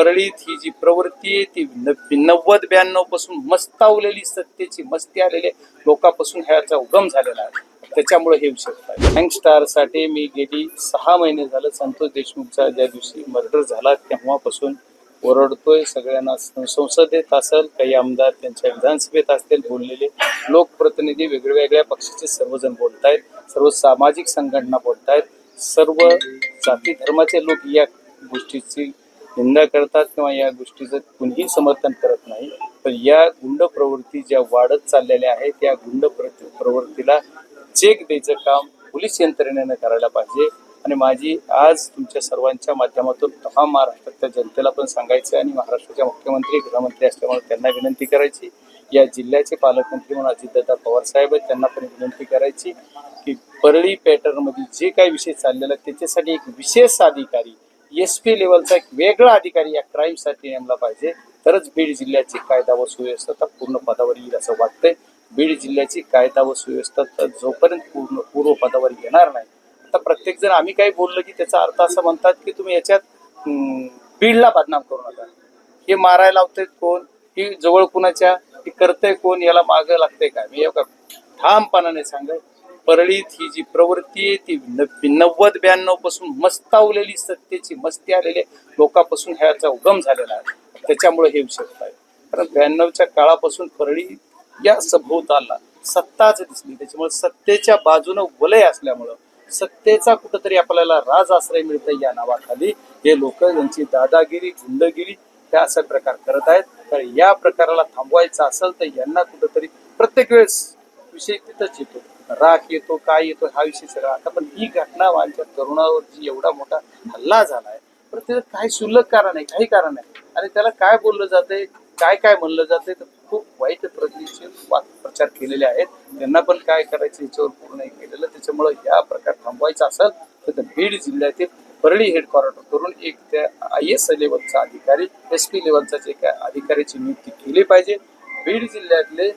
परळीत ही जी प्रवृत्ती आहे ती नव्वद ब्याण्णवपासून मस्तावलेली सत्तेची मस्ती आलेले लोकांपासून ह्याचा उगम झालेला आहे. त्याच्यामुळे हे विषय आहे. साठी मी गेली सहा महिने झालं. संतोष देशमुखचा ज्या दिवशी मर्डर झाला तेव्हापासून ओरडतोय. सगळ्यांना संसदेत असेल काही आमदार त्यांच्या विधानसभेत असतील बोललेले लोकप्रतिनिधी वेगवेगळ्या पक्षाचे सर्वजण बोलतायत. सर्व सामाजिक संघटना बोलतायत. सर्व जाती धर्माचे लोक या गोष्टीची निंदा करतात किंवा या गोष्टीचं कुणीही समर्थन करत नाही पण या गुंड प्रवृत्ती ज्या वाढत चाललेल्या आहेत त्या गुंड प्रवृत्तीला चेक द्यायचं काम पोलीस यंत्रणेनं करायला पाहिजे. आणि माझी आज तुमच्या सर्वांच्या माध्यमातून हा महाराष्ट्रातल्या जनतेला पण सांगायचं आणि महाराष्ट्राच्या मुख्यमंत्री गृहमंत्री असल्यामुळे त्यांना विनंती करायची. या जिल्ह्याचे पालकमंत्री म्हणून अजितदादा पवार साहेब आहेत त्यांना पण विनंती करायची की परळी पॅटर्नमध्ये जे काही विषय चाललेला त्याच्यासाठी एक विशेष अधिकारी एस पी लेवलचा एक वेगळा अधिकारी या क्राईमसाठी नेमला पाहिजे. तरच बीड जिल्ह्याची कायदा व सुव्यवस्था पूर्ण पदावर येईल असं वाटतंय. बीड जिल्ह्याची कायदा व सुव्यवस्था जोपर्यंत पूर्ण पूर्व पदावर येणार नाही. आता प्रत्येक जण आम्ही काही बोललो की त्याचा अर्थ असं म्हणतात की तुम्ही याच्यात बीडला बदनाम करू नका. हे मारायला लावतंय कोण? ही जवळ कुणाच्या? ही करते कोण? याला मागं लागते काय? मी एका ठामपणाने सांगेल. परळीत ही जी प्रवृत्ती आहे ती नव्वद ब्याण्णवपासून मस्तावलेली सत्तेची मस्ती आलेले लोकांपासून ह्याचा उगम झालेला आहे. त्याच्यामुळे हे विषय आहे. कारण ब्याण्णवच्या काळापासून परळी या सभोवताला सत्ताच दिसली. त्याच्यामुळे सत्तेच्या बाजूनं वलय असल्यामुळं सत्तेचा कुठंतरी आपल्याला राज आश्रय मिळतं या नावाखाली. हे लोक यांची दादागिरी गुंडगिरी ह्या असा प्रकार करत आहेत. तर या प्रकाराला थांबवायचं असेल तर यांना कुठंतरी प्रत्येक वेळेस विषय तिथंच येतो. राग येतो काय येतो हा विषय सगळा आता पण ही घटना माझ्या तरुणावरची एवढा मोठा हल्ला झालाय पण त्याचं काही शुल्लक कारण आहे काही कारण आहे. आणि त्याला काय बोललं जातंय काय काय म्हणलं जातंय तर खूप वाईट प्रतीचे प्रचार केलेले आहेत. त्यांना पण काय करायचं याच्यावर पूर्ण केलेलं त्याच्यामुळे या प्रकार थांबवायचा असेल तर बीड जिल्ह्यातील परळी हेडक्वार्टर करून एक त्या आय एस लेवलचा अधिकारी एस पी लेवलचा जे काय अधिकाऱ्याची नियुक्ती केली पाहिजे. बीड जिल्ह्यातले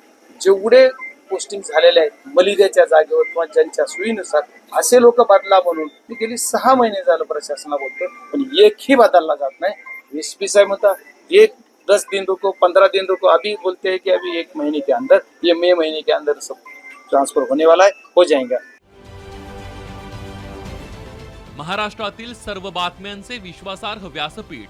जेवढे पोस्टिंग झालेल्या आहेत. मलिद्याच्या जागेवर किंवा ज्यांच्या सोयीनुसार असे लोक बदला म्हणून मी गेली सहा महिने झालं प्रशासना बोलतो पण एकही बदलला जात नाही. एस पी साहेब म्हणता एक दस दिन रुको पंद्रह दिन रुको अभी बोलते हैं कि अभी एक महीने के अंदर ये मई महीने के अंदर सब ट्रान्सफर होने वाला है हो जाएगा। महाराष्ट्रातील सर्व बातम्यांचे विश्वासार्ह व्यासपीठ